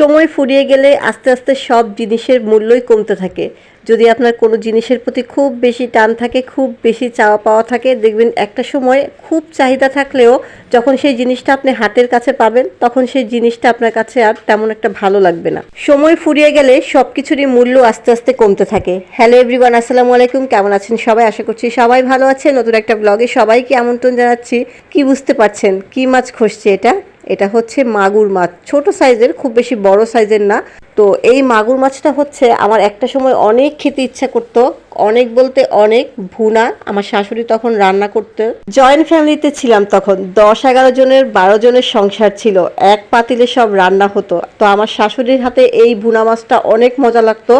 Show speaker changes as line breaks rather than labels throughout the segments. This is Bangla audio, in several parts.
সময় ফুরিয়ে গেলে আস্তে আস্তে সব জিনিসের মূল্যই কমতে থাকে। যদি আপনার কোনো জিনিসের প্রতি খুব বেশি টান থাকে, খুব বেশি চাওয়া পাওয়া থাকে, দেখবেন একটা সময় খুব চাহিদা থাকলেও যখন সেই জিনিসটা আপনি হাতের কাছে পাবেন, তখন সেই জিনিসটা আপনার কাছে আর তেমন একটা ভালো লাগবে না। সময় ফুরিয়ে গেলে সব কিছুরই মূল্য আস্তে আস্তে কমতে থাকে। হ্যালো এভরিওয়ান, আসসালামু আলাইকুম। কেমন আছেন সবাই? আশা করছি সবাই ভালো আছে নতুন একটা ব্লগে সবাইকে আমন্ত্রণ জানাচ্ছি। কি বুঝতে পারছেন? কি মাছ খসছে এটা? এটা হচ্ছে মাগুর মাছ। ছোট সাইজের, খুব বেশি বড় সাইজের না। তো এই মাগুর মাছটা হচ্ছে আমার একটা সময় অনেক খেতে ইচ্ছা করতো, অনেক বলতে অনেক ভুনা। আমার শাশুড়ি তখন রান্না করতে। জয়েন্ট ফ্যামিলিতে ছিলাম তখন, দশ এগারো জনের, বারো জনের সংসার ছিল। এক পাতিলে সব রান্না হতো। তো আমার শাশুড়ির হাতে এই ভুনা মাছটা অনেক মজা লাগতো।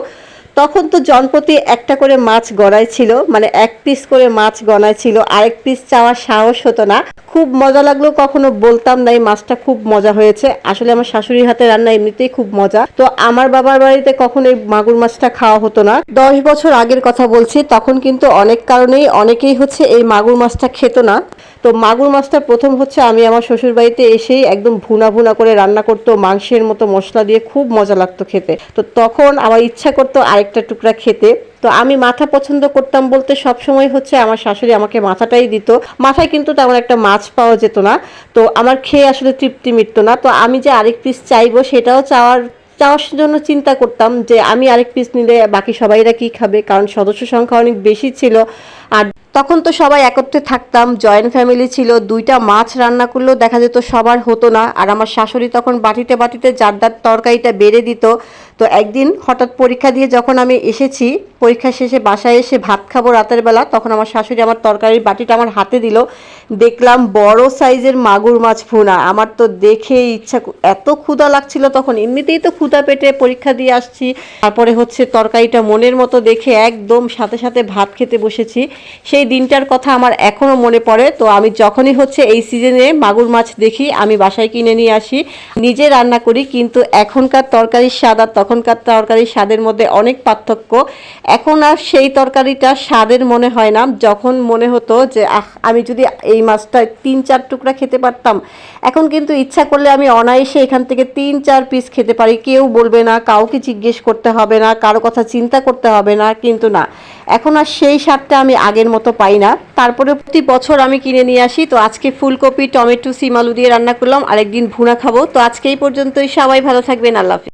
তখন তো জনপ্রতি একটা করে মাছ গড়াই ছিল মানে এক পিস করে মাছ গনায় ছিল, আরেক পিস চাওয়ার সাহস হতো না। খুব মজা লাগল, কখনো বলতাম না এই মাছটা খুব মজা হয়েছে। আসলে আমার শাশুড়ির হাতে রান্না এমনিতেই খুব মজা। তো আমার বাবার বাড়িতে কখনো এই মাগুর মাছটা খাওয়া হতো না। দশ বছর আগের কথা বলছি, তখন কিন্তু অনেক কারণেই অনেকেই হচ্ছে এই মাগুর মাছটা খেত না। তো মাগুর মাছটা প্রথম হচ্ছে আমি আমার শ্বশুর বাড়িতে এসেই একদম ভুনা ভুনা করে রান্না করতো, মাংসের মতো মশলা দিয়ে খুব মজা লাগতো খেতে। তো তখন আমার ইচ্ছা করতো আরেকটা টুকরা খেতে। তো আমি মাথা পছন্দ করতাম বলতে সব সময় হচ্ছে আমার শাশুড়ি আমাকে মাথাটাই দিত। মাথায় কিন্তু তেমন একটা মাছ পাওয়া যেত না। তো আমার খেয়ে আসলে তৃপ্তি মিটত না। তো আমি যে আরেক পিস চাইব সেটাও চাওয়ার চাওয়ার জন্য চিন্তা করতাম যে আমি আরেক পিস নিলে বাকি সবাইরা কি খাবে? কারণ সদস্য সংখ্যা অনেক বেশি ছিল। আর তখন তো সবাই একত্রে থাকতাম জয়েন্ট ফ্যামিলি ছিল, দুইটা মাছ রান্না করলেও দেখা যেত সবার হতো না। আর আমার শাশুড়ি তখন বাটিতে বাটিতে জারদার তরকারিটা বেড়ে দিত। তো একদিন হঠাৎ পরীক্ষা দিয়ে যখন আমি এসেছি, পরীক্ষা শেষে বাসায় এসে ভাত খাব রাতের বেলা, তখন আমার শাশুড়ি আমার তরকারির বাটিটা আমার হাতে দিল। দেখলাম বড় সাইজের মাগুর মাছ ভুনা। আমার তো দেখে ইচ্ছা এত ক্ষুধা লাগছিল তখন। এমনিতেই তো ক্ষুধা পেটে পরীক্ষা দিয়ে আসছি। তারপরে হচ্ছে তরকারিটা মনের মতো দেখে একদম সাথে সাথে ভাত খেতে বসেছি। সেই দিনটার কথা আমার এখনও মনে পড়ে, তো আমি যখনই হচ্ছে এই সিজনে মাগুর মাছ দেখি, আমি বাসায় কিনে নিয়ে আসি। নিজে রান্না করি, কিন্তু এখনকার তরকারির স্বাদ আর তখনকার তরকারির স্বাদের মধ্যে অনেক পার্থক্য। এখন আর সেই তরকারিটা স্বাদের মনে হয় না, যখন মনে হতো যে, আহ, আমি যদি এই মাছটা তিন চার টুকরা খেতে পারতাম। এখন কিন্তু ইচ্ছা করলে আমি অনায়াসে এখান থেকে তিন চার পিস খেতে পারি। কেউ বলবে না, কাউকে জিজ্ঞেস করতে হবে না, কারও কথা চিন্তা করতে হবে না, কিন্তু না। এখন আর সেই স্বাদটা আমি আগের মতো পাই না। তারপরে প্রতি বছর আমি কিনে নিয়ে আসি। তো আজকে ফুলকপি, টমেটো, সিম, আলু দিয়ে রান্না করলাম। আরেকদিন ভুনা খাব। তো আজকে এই পর্যন্তই। সবাই ভালো থাকবেন। আল্লাহ।